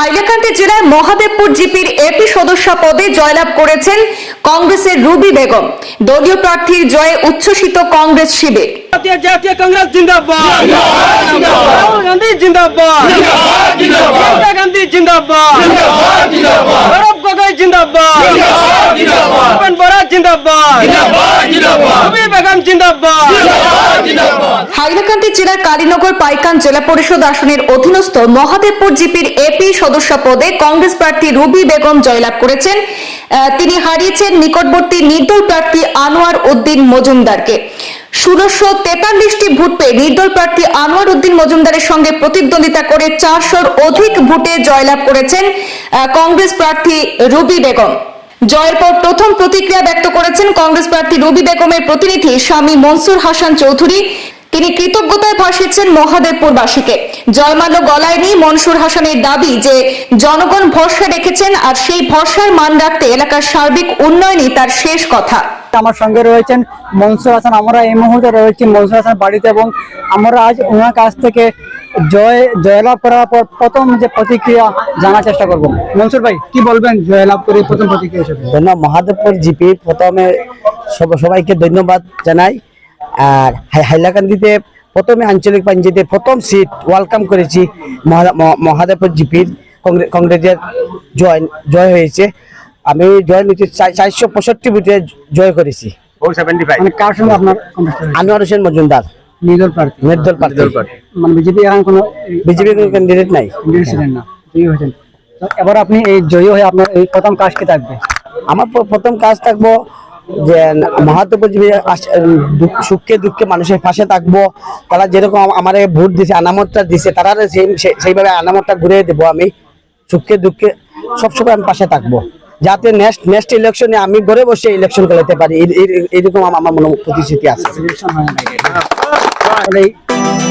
হাইলাকান্দি জেলায় মহাদেবপুর জিপির এপি সদস্য পদে জয়লাভ করেছেন কংগ্রেসের রুবি বেগম। দলীয় প্রার্থীর জয়ে উচ্ছ্বসিত কংগ্রেস শিবির। জাতীয় জাতীয় কংগ্রেস জিন্দাবাদ। রাহুল গান্ধী জিন্দাবাদ। ইন্দিরা গান্ধী জিন্দাবাদ। গগৈ জিন্দাবাদ। ভূপেন বরা জিন্দাবাদ রবি বেগম জিন্দাবাদ হাইলাকান্দি জেলার কালীনগর পাইকান জেলা পরিষদ আসনের অধীনস্থ মহাদেবপুর জিপির এপি সদস্য পদে কংগ্রেস প্রার্থী রুবি বেগম জয়লাভ করেছেন। তিনি হারিয়েছেন নিকটবর্তী নির্দল প্রার্থী আনোয়ার উদ্দিন মজুমদারকে। ষোলোশো তেতাল্লিশটি ভোট পেয়ে নির্দল প্রার্থী আনোয়ার উদ্দিন মজুমদারের সঙ্গে প্রতিদ্বন্দ্বিতা করে চারশোর অধিক ভোটে জয়লাভ করেছেন আহ, কংগ্রেস প্রার্থী রুবি বেগম। জয়ের পর প্রথম প্রতিক্রিয়া ব্যক্ত করেছেন কংগ্রেস প্রার্থী রবি বেগমের প্রতিনিধি স্বামী মনসুর হাসান চৌধুরী। তিনি কৃতজ্ঞতায় ভাসিয়েছেন মহাদেবপুরবাসীকে। জয়মাল্য গলায় নিয়ে মনসুর হাসানের দাবি যে, জনগণ ভরসা রেখেছেন আর সেই ভরসার মান রাখতে এলাকার সার্বিক উন্নয়নই তার শেষ কথা। আমার সঙ্গে রয়েছেন মনসুর হাসান। আমরা এই মুহূর্তে রয়েছি মনসুর হাসান বাড়িতে এবং আমরা আজ ওনার কাছ থেকে জয় জয়লাভ করার পর প্রথম যে প্রতিক্রিয়া জানার চেষ্টা করব। মনসুর ভাই কি বলবেন জয়লাভ করে প্রথম প্রতিক্রিয়া হিসেবে? ধন্যবাদ মহাদেবপুর জিপি প্রথমে সব- সবাইকে ধন্যবাদ জানাই। আর হাইলাকান্দিতে প্রথমে আঞ্চলিক পঞ্চায়েতে প্রথম সিট ওয়েলকাম করেছি মহাদেবপুর জিপির কংগ্রে- কংগ্রেসের জয় জয় হয়েছে। আমি জয় নিতে চারশো পঁয়ষট্টি ভোটে জয় করেছি। মানে কার সঙ্গে আপনার contest আনোয়ার হোসেন মজুমদার। নির্দল প্রার্থী নির্দল প্রার্থী মানে বিজেপি এখন কোনো বিজেপি ক্যান্ডিডেট নাই। ক্যান্ডিডেট না। জয়ী হয়েছেন। তো এবার আপনি এই জয়ী হয়ে আপনার এই প্রথম কাজ কি থাকবে? আমার প্রথম কাজ থাকব যে মহাত্মা সুখে দুঃখে মানুষের পাশে থাকব। তারা যেরকম আমার ভোট দিছে আনামতটা দিছে তারা সেই- সেই- সেইভাবে আনামতটা ঘুরে দেবো আমি। সুখে দুঃখে সবসময় আমি পাশে থাকব। যাতে নেক্সট নেক্সট ইলেকশনে আমি ঘরে বসে ইলেকশন করাতে পারি। আমার আমার মনে প্রতিশ্রুতি আছে। সিলেকশন হয় না তাহলে